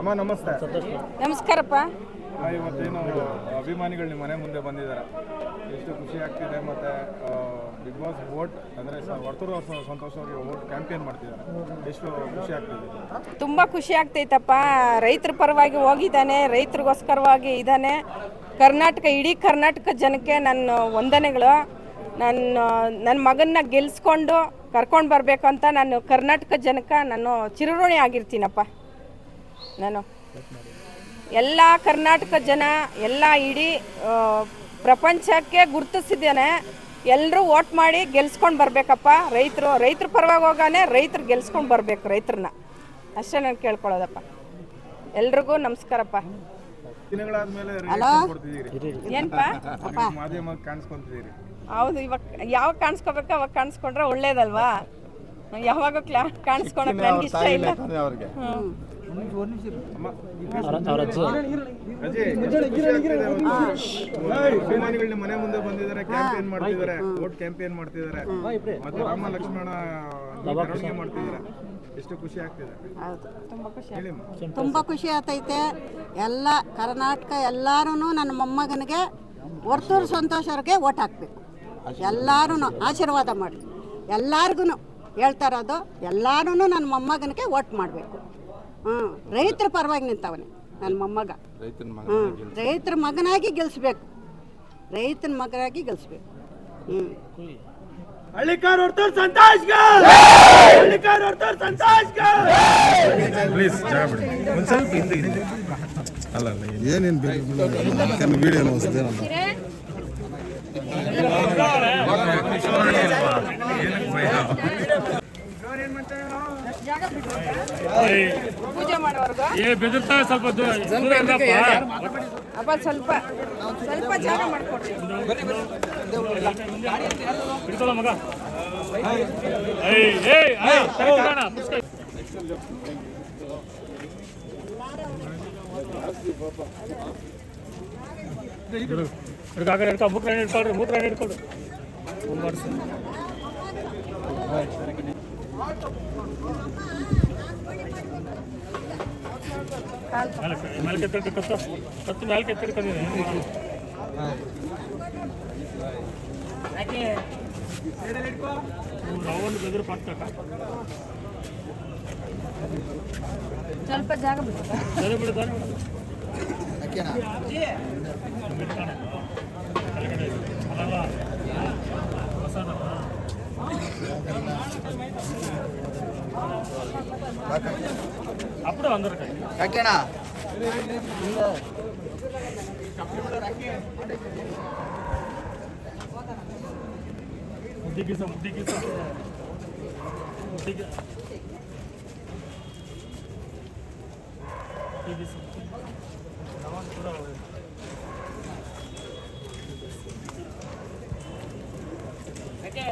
ಅಮ್ಮ ನಮಸ್ತೆ. ನಮಸ್ಕಾರಪ್ಪ. ಇವತ್ತೇನು ಅಭಿಮಾನಿಗಳು ನಿಮ್ಮ ಮನೆ ಮುಂದೆ ಬಂದಿದ್ದಾರೆ. ಎಷ್ಟು ಖುಷಿ ಆಗ್ತಿದೆ ಮತ್ತೆ ಬಿಗ್ ಬಾಸ್ ವೋಟ್ ಅಂದರೆ ವರ್ತೂರು ಅವ್ರ ಸಂತೋಷ್ ಅವರಿಗೆ ವೋಟ್ ಕ್ಯಾಂಪೇನ್ ಮಾಡ್ತಿದ್ದಾರೆ. ಎಷ್ಟು ಖುಷಿ ಆಗ್ತಿದೆ? ತುಂಬ ಖುಷಿ ಆಗ್ತೈತಪ್ಪ. ರೈತರ ಪರವಾಗಿ ಹೋಗಿದ್ದಾನೆ ರೈತರಿಗೋಸ್ಕರವಾಗಿ ಇದ್ದಾನೆ. ಕರ್ನಾಟಕ ಇಡೀ ಕರ್ನಾಟಕ ಜನಕ್ಕೆ ನನ್ನ ವಂದನೆಗಳು. ನನ್ನ ನನ್ನ ಮಗನ್ನ ಗೆಲ್ಸ್ಕೊಂಡು ಕರ್ಕೊಂಡು ಬರಬೇಕು ಅಂತ ನಾನು ಕರ್ನಾಟಕ ಜನಕ್ಕೆ ನಾನು ಚಿರಋಣಿ ಆಗಿರ್ತೀನಪ್ಪ. ನಾನು. ಎಲ್ಲ ಕರ್ನಾಟಕ ಜನ ಎಲ್ಲ ಇಡೀ ಪ್ರಪಂಚಕ್ಕೆ ಗುರುತಿಸಿದ್ದೇನೆ. ಎಲ್ಲರೂ ವೋಟ್ ಮಾಡಿ ಗೆಲ್ಸ್ಕೊಂಡು ಬರಬೇಕಪ್ಪ. ರೈತರು ರೈತರ ಪರವಾಗಿ ಹೋಗಾನೆ ರೈತರು ಗೆಲ್ಸ್ಕೊಂಡು ಬರಬೇಕು ರೈತರನ್ನ ಅಷ್ಟೇ ನಾನು ಕೇಳ್ಕೊಳ್ಳೋದಪ್ಪ. ಎಲ್ರಿಗೂ ನಮಸ್ಕಾರಪ್ಪ. ಹೌದು ಇವಾಗ ಯಾವಾಗ ಕಾಣಿಸ್ಕೋಬೇಕು ಅವಾಗ ಕಾಣಿಸ್ಕೊಂಡ್ರೆ ಒಳ್ಳೇದಲ್ವಾ? ಯಾವಾಗ ಕಾಣಿಸ್ಕೊಂಡ್ರೆ ಕಾಣಿಸ್ಕೊಳಕ್ ನನಗೆ ಇಷ್ಟ ಇಲ್ಲ. ಹ್ಮ್. ಅಮ್ಮ ಅವ್ರ ಅಜ್ಜಿ ಅಜಯ್ ಎಷ್ಟು ಖುಷಿ ಆಗ್ತಿದೆ ಇವತ್ತು? ಅಭಿಮಾನಿಗಳು ಮನೆ ಮುಂದೆ ಬಂದಿದ್ದಾರೆ ಕ್ಯಾಂಪೇನ್ ಮಾಡ್ತಿದ್ದಾರೆ ವೋಟ್ ಕ್ಯಾಂಪೇನ್ ಮಾಡ್ತಿದ್ದಾರೆ ಮತ್ತೆ ರಾಮ ಲಕ್ಷ್ಮಣ ಮಾಡ್ತಿದ್ದಾರೆ ಎಷ್ಟು ಖುಷಿ ಆಗ್ತಿದೆ ತುಂಬ. ಖುಷಿ ಆಗ್ತೈತೆ ಎಲ್ಲ ಕರ್ನಾಟಕ ಎಲ್ಲಾರು ನನ್ನ ಮೊಮ್ಮಗನಿಗೆ ವರ್ತೂರು ಸಂತೋಷ ಅವ್ರಿಗೆ ಓಟ್ ಹಾಕ್ಬೇಕು ಎಲ್ಲಾರು ಆಶೀರ್ವಾದ ಮಾಡಿ ಎಲ್ಲಾರ್ಗು ಹೇಳ್ತಾ ಇರೋದು ಎಲ್ಲರೂ ನನ್ನ ಮೊಮ್ಮಗನಿಗೆ ಓಟ್ ಮಾಡಬೇಕು ಹ್ಞೂ. ರೈತರ ಪರವಾಗಿ ನಿಂತವನೆ ನನ್ನ ಮೊಮ್ಮಗ. ಹ್ಞೂ. ರೈತರ ಮಗನಾಗಿ ಗೆಲ್ಸ್ಬೇಕು. ರೈತನ ಮಗನಾಗಿ ಗೆಲ್ಸ್ಬೇಕು. ಹ್ಞೂ. ಏನೇನು ಬೇಕು? ವಿಡಿಯೋ ಪೂಜೆ ಮಾಡೋರ್ಗು ಏ ಬೆದರ್ತಾರೆ ಸ್ವಲ್ಪ ದೂರ ದೂರ ಇರಪ್ಪ. ಅಪ್ಪ ಸ್ವಲ್ಪ ಸ್ವಲ್ಪ ಜಾಗ ಮಾಡ್ಕೊಡ್ರಿ ಹಿಡ್ಕೊಳ್ಳೋ ಮಗ ಏಯ್ ಏಯ್ ಏಯ್ ಕರ್ಕೊಳ್ಳೋಣ, ಪುಸ್ತಕ. ಹಿಡ್ಕೊ, ಹಿಡ್ಕೊ, ಆ ಕಡೆ ಹಿಡ್ಕೊ, ಮೂತ್ರ ಹಿಡ್ಕೊಳ್ರಿ ಮೂತ್ರ ಹಿಡ್ಕೊಳ್ರಿ ಮುಂದ್ವರ್ಸು. ಮೇಲೆ ಮೇಲೆ ಕೆತ್ತಿಟ್ಟು ಕತ್ತು ಕತ್ತು ಮೇಲೆ ಕೆತ್ತಿಡ್ಕೊಂಡಿದ್ದೀನಿ ರವನ್ನು ಬೆದರು ಪಡ್ತಕ್ಕ ಸ್ವಲ್ಪ ಜಾಗ ಬಿಡಿ ಸರಿ ಬಿಡು ಸರಿ ಬಿಡು ಅಲ್ಲಲ್ಲ ಹೊಸದಲ್ಲ అప్పుడు అందరు ఓకేనా ఉద్దిగిస్తాం ఉద్దిగిస్తాం ఉద్దిగిస్తాం కూడా Okay.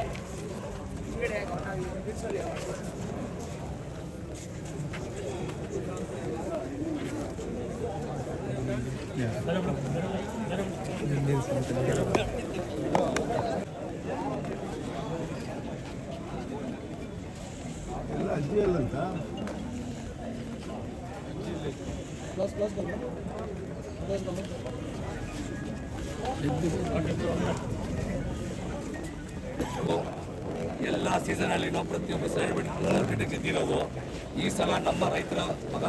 ಅಜ್ಜಿ ಎಲ್ಲ ಸೀಸನಲ್ಲಿ ನಾವು ಪ್ರತಿಯೊಬ್ಬ ಸೆಲೆಬ್ರಿಟಿ ಗೆದ್ದಿರೋದು ಈ ಸಲ ನಮ್ಮ ರೈತರ ಮಗ.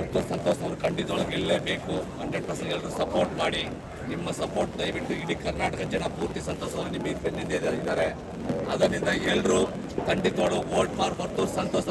ಒಟ್ಟು ಸಂತೋಷವನ್ನು ಖಂಡಿತೊಳಗೆ ಗೆಲ್ಲಲೇಬೇಕು ಹಂಡ್ರೆಡ್ ಪರ್ಸೆಂಟ್ ಎಲ್ಲರೂ ಸಪೋರ್ಟ್ ಮಾಡಿ. ನಿಮ್ಮ ಸಪೋರ್ಟ್ ದಯವಿಟ್ಟು ಇಡೀ ಕರ್ನಾಟಕ ಜನ ಪೂರ್ತಿ ಸಂತೋಷವನ್ನು ನಿಮ್ಮ ಇದ್ದಾರೆ. ಅದರಿಂದ ಎಲ್ಲರೂ ಖಂಡಿತವಾಗ್ಲೂ ಮಾರ್ಕ್ ಮತ್ತು ಸಂತೋಷ್